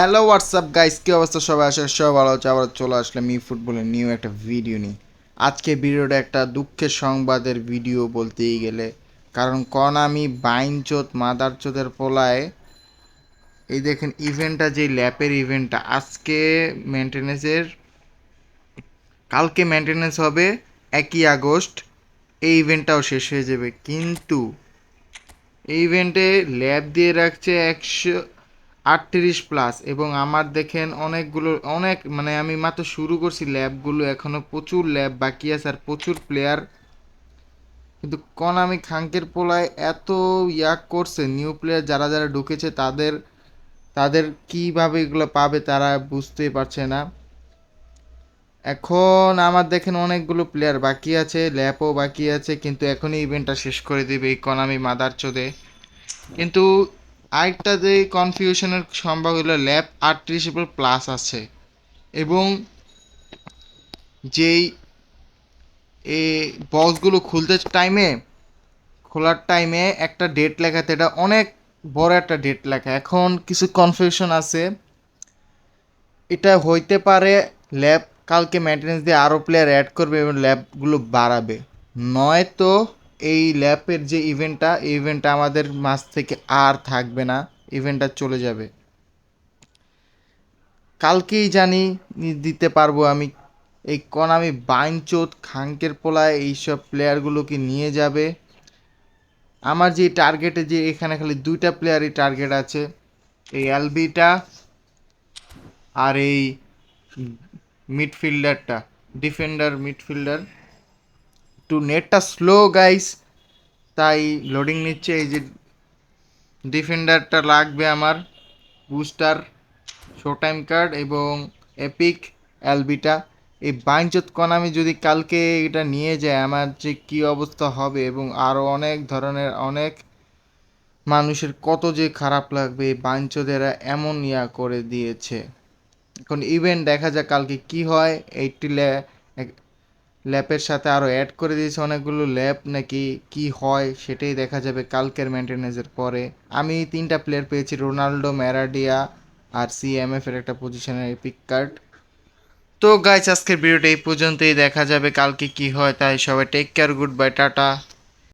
Hello WhatsApp guys কি অবস্থা? সবাই আসে সবাই ভালো হচ্ছে আবার চলে আসলাম ই ফুটবলের নিউ একটা ভিডিও নিয়ে। আজকে ভিডিওটা একটা দুঃখের সংবাদের ভিডিও বলতেই গেলে। কারণ কন আমি বাইনচোত মাদারচোদের পোলায়, এই দেখেন ইভেন্টটা যে ল্যাপের ইভেন্টটা আজকে মেনটেন্যান্সের কালকে মেনটেন্যান্স হবে একই আগস্ট। এই ইভেন্টটাও শেষ হয়ে যাবে। কিন্তু, এই ইভেন্টে ল্যাব দিয়ে রাখছে একশো আটত্রিশ প্লাস এবং আমার দেখেন অনেকগুলো, অনেক মানে আমি মাত্র শুরু করছি ল্যাবগুলো এখনও প্রচুর ল্যাব বাকি আছে আর প্রচুর প্লেয়ার কিন্তু কনামি খাঙ্কের পোলায় এত ইয়াক করছে নিউ প্লেয়ার যারা যারা ঢুকেছে তাদের তাদের কীভাবে এগুলো পাবে তারা বুঝতেই পারছে না। এখন আমার দেখেন অনেকগুলো প্লেয়ার বাকি আছে ল্যাপও বাকি আছে, কিন্তু এখনই ইভেন্টটা শেষ করে দেবে এই কনামি মাদার চোদে কিন্তু আরেকটা যে কনফিউশনের সম্ভব হলো ল্যাব আটত্রিশ প্লাস আছে। এবং যেই এ বক্সগুলো খুলতে টাইমে খোলার টাইমে একটা ডেট লেখাতে, এটা অনেক বড় একটা ডেট লেখা। এখন কিছু কনফিউশন আছে। এটা হইতে পারে ল্যাব কালকে মেনটেন্যান্স দিয়ে আরও প্লেয়ার অ্যাড করবে এবং ল্যাবগুলো বাড়াবে। নয়তো এই ল্যাবের যে ইভেন্টটা এই ইভেন্টটা আমাদের মাঝ থেকে আর থাকবে না ইভেন্টটা চলে যাবে। কালকেই জানি দিতে পারব আমি। এই কনামি বাইনচোত খাঙ্কের পোলায় এইসব প্লেয়ারগুলোকে নিয়ে যাবে। আমার যে টার্গেটে যে এখানে খালি দুইটা প্লেয়ারই টার্গেট আছে, এই এলবিটা আর এই মিডফিল্ডারটা ডিফেন্ডার মিডফিল্ডার একটু নেটটা স্লো গাইস তাই লোডিং নিচ্ছে, এই যে ডিফেন্ডারটা লাগবে আমার বুস্টার শো টাইম কার্ড এবং এপিক অ্যালবিটা এই বাইনচোত কনামি যদি কালকে এটা নিয়ে যায়, আমার যে কী অবস্থা হবে এবং আরও অনেক ধরনের, অনেক মানুষের কত যে খারাপ লাগবে, এই বাইনচোদেরা এমন ইয়া করে দিয়েছে। এখন ইভেন্ট দেখা যাক কালকে কি হয় এইটি ল্যাপের সাথে আরও অ্যাড করে দিয়েছে অনেকগুলো ল্যাপ নাকি কি হয় সেটাই দেখা যাবে কালকের মেনটেন্যান্সের পরে। আমি তিনটা প্লেয়ার পেয়েছি রোনাল্ডো ম্যারাডিয়া আর সিএমএফ এর একটা পজিশনের পিক কার্ড তো গাইস আজকের ভিডিওটা এই পর্যন্তই। দেখা যাবে কালকে কি হয়। তাই সবাই take care goodbye tata.